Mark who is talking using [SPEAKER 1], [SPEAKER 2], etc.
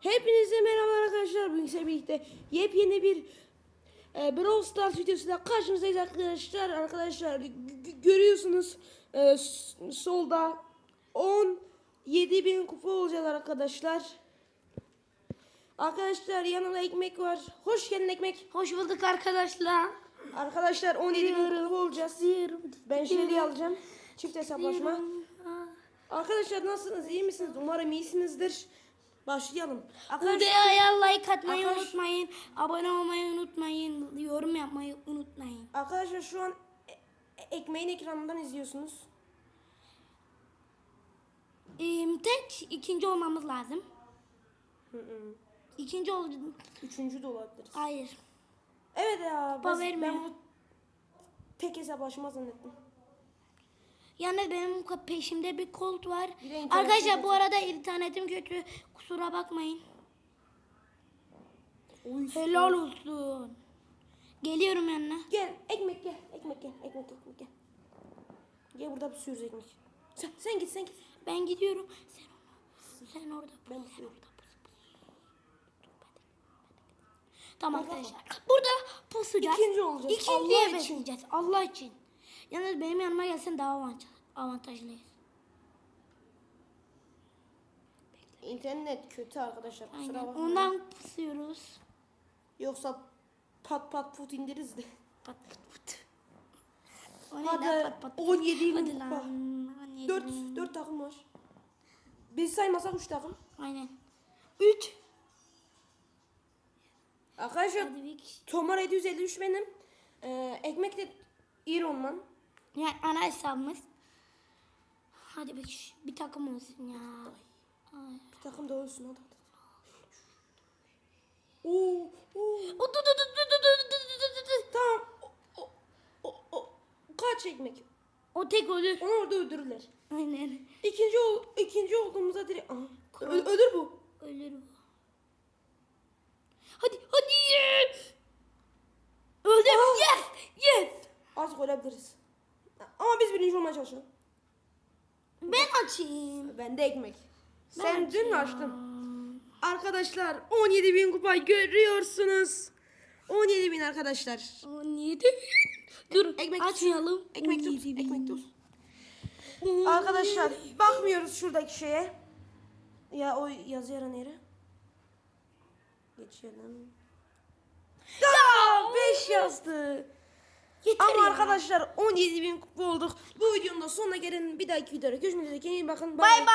[SPEAKER 1] Hepinize merhaba arkadaşlar. Bugün sizinle birlikte yepyeni bir e, Brawl Stars videosuyla karşınızdayız arkadaşlar. Arkadaşlar görüyorsunuz e, solda 17 bin kupa olacak arkadaşlar. Arkadaşlar yanımda ekmek var. Hoş geldin ekmek.
[SPEAKER 2] Hoş bulduk arkadaşlar.
[SPEAKER 1] Arkadaşlar 17 bin kupa olacağız. Ben şeyleri alacağım. Çift hesaplaşma. Arkadaşlar nasılsınız? İyi misiniz? Umarım iyisinizdir. Başlayalım. Arkadaşlar
[SPEAKER 2] Videoya like atmayı
[SPEAKER 1] Arkadaş-
[SPEAKER 2] unutmayın. Abone olmayı unutmayın. Yorum yapmayı unutmayın.
[SPEAKER 1] Arkadaşlar şu an e- ekmeğin ekranından izliyorsunuz.
[SPEAKER 2] Ee, tek ikinci olmamız lazım. İkinci ol...
[SPEAKER 1] Üçüncü de olabiliriz.
[SPEAKER 2] Hayır.
[SPEAKER 1] Evet ya. Ben, ben tek hesaplaşma zannettim.
[SPEAKER 2] Yani benim peşimde bir kolt var.
[SPEAKER 1] Bir
[SPEAKER 2] Arkadaşlar bu arada internetim kötü. Kusura bakmayın.
[SPEAKER 1] Oy.
[SPEAKER 2] Helal olsun. Geliyorum yanına.
[SPEAKER 1] Gel ekmek gel. Ekmek gel. Ekmek ekmek gel. Gel burada pişiyoruz ekmek. Sen, sen git sen git.
[SPEAKER 2] Ben gidiyorum. Sen onu. Sen orada.
[SPEAKER 1] Ben pusuyorum.
[SPEAKER 2] Tamam arkadaşlar. Burada pusacağız.
[SPEAKER 1] İkinci olacağız.
[SPEAKER 2] İkinciye
[SPEAKER 1] Allah için.
[SPEAKER 2] bekleyeceğiz. Allah için. Yalnız benim yanıma gelsen daha avantaj- avantajlıyız.
[SPEAKER 1] İnternet kötü arkadaşlar. Kusura
[SPEAKER 2] Aynen.
[SPEAKER 1] bakmayın.
[SPEAKER 2] Ondan pusuyoruz.
[SPEAKER 1] Yoksa pat pat put indiririz de.
[SPEAKER 2] Pat pat. O ne
[SPEAKER 1] Hadi
[SPEAKER 2] pat pat.
[SPEAKER 1] 17 bin
[SPEAKER 2] Hadi
[SPEAKER 1] kupa.
[SPEAKER 2] lan. Hadi
[SPEAKER 1] 4,
[SPEAKER 2] lan.
[SPEAKER 1] 4 takım var. Biz saymasak 3 takım.
[SPEAKER 2] Aynen.
[SPEAKER 1] 3. Arkadaşlar
[SPEAKER 2] Hadi bir kişi.
[SPEAKER 1] Tomar 753 benim. Ee, ekmek de İronman.
[SPEAKER 2] Yani ana hesabımız. Hadi bir. Bir takım olsun ya. Ay.
[SPEAKER 1] Bir takım da ölsün hadi hadi. Oo, oo.
[SPEAKER 2] O, du, du, du, du, du, du, du, du, du, du.
[SPEAKER 1] Tamam. O, o, o. Kaç ekmek?
[SPEAKER 2] O tek ölür.
[SPEAKER 1] Onu orada öldürürler.
[SPEAKER 2] Aynen.
[SPEAKER 1] İkinci ol, ikinci olduğumuzda direkt Aha, ö- ölür bu.
[SPEAKER 2] Ölür bu.
[SPEAKER 1] Artık ölebiliriz. Ama biz birinci olmaya çalışalım.
[SPEAKER 2] Ben açayım.
[SPEAKER 1] Ben de ekmek.
[SPEAKER 2] Ben
[SPEAKER 1] Sen dün
[SPEAKER 2] açayım.
[SPEAKER 1] açtın? Arkadaşlar 17 bin kupa görüyorsunuz. 17 bin arkadaşlar.
[SPEAKER 2] 17 Dur
[SPEAKER 1] Ekmek
[SPEAKER 2] açmayalım.
[SPEAKER 1] Ekmek tut.
[SPEAKER 2] 17 bin.
[SPEAKER 1] Ekmek tut. Arkadaşlar bakmıyoruz şuradaki şeye. Ya o yazı yaran yere. Geçelim. Ya 5 yazdı.
[SPEAKER 2] Yeter
[SPEAKER 1] Ama
[SPEAKER 2] ya.
[SPEAKER 1] arkadaşlar 17 bin kupa olduk. Bu videonun da sonuna gelin. Bir dahaki videoda görüşmek üzere. Kendinize iyi bakın.
[SPEAKER 2] Bay bay.